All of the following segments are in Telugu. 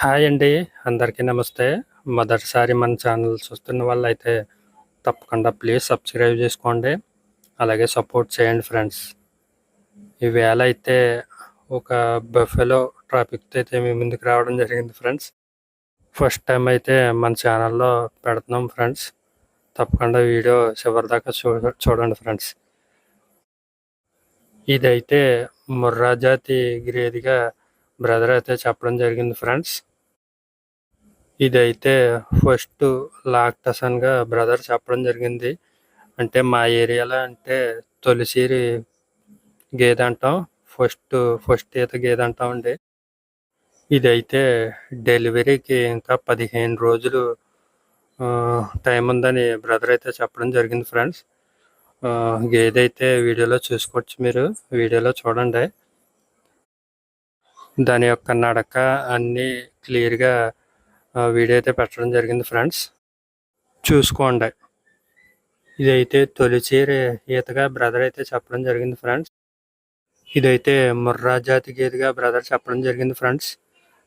హాయ్ అండి అందరికీ నమస్తే. మొదటిసారి మన ఛానల్ చూస్తున్న వాళ్ళు అయితే తప్పకుండా ప్లీజ్ సబ్స్క్రైబ్ చేసుకోండి. అలాగే సపోర్ట్ చేయండి ఫ్రెండ్స్. ఈవేళ అయితే ఒక బఫెలో ట్రాఫిక్తో అయితే మీ ముందుకు రావడం జరిగింది ఫ్రెండ్స్. ఫస్ట్ టైం అయితే మన ఛానల్లో పెడుతున్నాం ఫ్రెండ్స్. తప్పకుండా వీడియో చివరిదాకా చూ చూడండి ఫ్రెండ్స్. ఇదైతే ముర్రా జాతి గ్రేదిగా బ్రదర్ అయితే చెప్పడం జరిగింది ఫ్రెండ్స్. ఇదైతే ఫస్ట్ లాక్టసన్గా బ్రదర్ చెప్పడం జరిగింది. అంటే మా ఏరియాలో అంటే తొలిసిరి గేదె అంటాం ఫస్ట్ ఫస్ట్ ఈత గేదె అంటామండి ఇదైతే డెలివరీకి ఇంకా పదిహేను రోజులు టైం ఉందని బ్రదర్ అయితే చెప్పడం జరిగింది ఫ్రెండ్స్. గేదె అయితే వీడియోలో చూసుకోవచ్చు మీరు. వీడియోలో చూడండి. దాని యొక్క నడక అన్నీ క్లియర్గా వీడియో అయితే పెట్టడం జరిగింది ఫ్రెండ్స్. చూసుకోండి. ఇదైతే తొలిచేరి ఈతగా బ్రదర్ అయితే చెప్పడం జరిగింది ఫ్రెండ్స్. ఇదైతే ముర్రా జాతి గేదెగా బ్రదర్ చెప్పడం జరిగింది ఫ్రెండ్స్.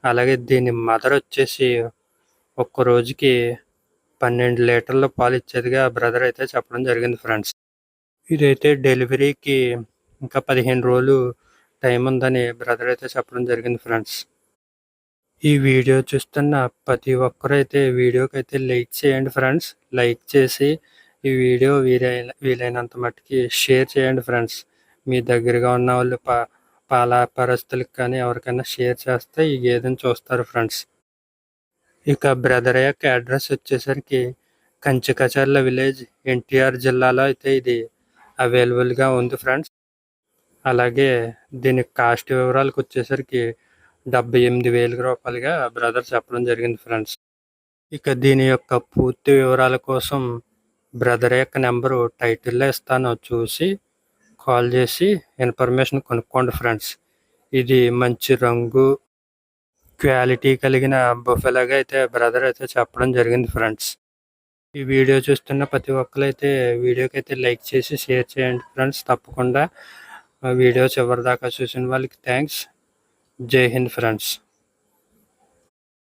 అలాగే దీని మదర్ వచ్చేసి ఒక్క రోజుకి పన్నెండు లీటర్ల పాలు ఇచ్చేదిగా బ్రదర్ అయితే చెప్పడం జరిగింది ఫ్రెండ్స్. ఇదైతే డెలివరీకి ఇంకా పదిహేను రోజులు టైం ఉందని బ్రదర్ అయితే చెప్పడం జరిగింది ఫ్రెండ్స్ ఈ వీడియో చూస్తున్న ప్రతి ఒక్కరు అయితే వీడియోకి అయితే లైక్ చేయండి ఫ్రెండ్స్ లైక్ చేసి ఈ వీడియో వీలైన వీలైనంత మట్టుకి షేర్ చేయండి ఫ్రెండ్స్ మీ దగ్గరగా ఉన్న వాళ్ళు పా పాల పరిస్థితులకు కానీ ఎవరికైనా షేర్ చేస్తే ఈ గేదెని చూస్తారు ఫ్రెండ్స్ ఇక బ్రదర్ యొక్క అడ్రస్ వచ్చేసరికి కంచికచర్ల విలేజ్ ఎన్టీఆర్ జిల్లాలో అయితే ఇది అవైలబుల్గా ఉంది ఫ్రెండ్స్ అలాగే దీని కాస్ట్ వివరాలకు వచ్చేసరికి డెబ్బై ఎనిమిది వేల రూపాయలుగా బ్రదర్ చెప్పడం జరిగింది ఫ్రెండ్స్. ఇక దీని యొక్క పూర్తి వివరాల కోసం బ్రదర్ యొక్క నెంబరు టైటిల్లో ఇస్తాను చూసి కాల్ చేసి ఇన్ఫర్మేషన్ కొనుక్కోండి ఫ్రెండ్స్. ఇది మంచి రంగు క్వాలిటీ కలిగిన బొఫెలాగా అయితే బ్రదర్ అయితే చెప్పడం జరిగింది ఫ్రెండ్స్. ఈ వీడియో చూస్తున్న ప్రతి ఒక్కరైతే అయితే వీడియోకి అయితే లైక్ చేసి షేర్ చేయండి ఫ్రెండ్స్. తప్పకుండా ఆ వీడియో చివరిదాకా చూసిన వాళ్ళకి థ్యాంక్స్ జై హింద్ ఫ్రెండ్స్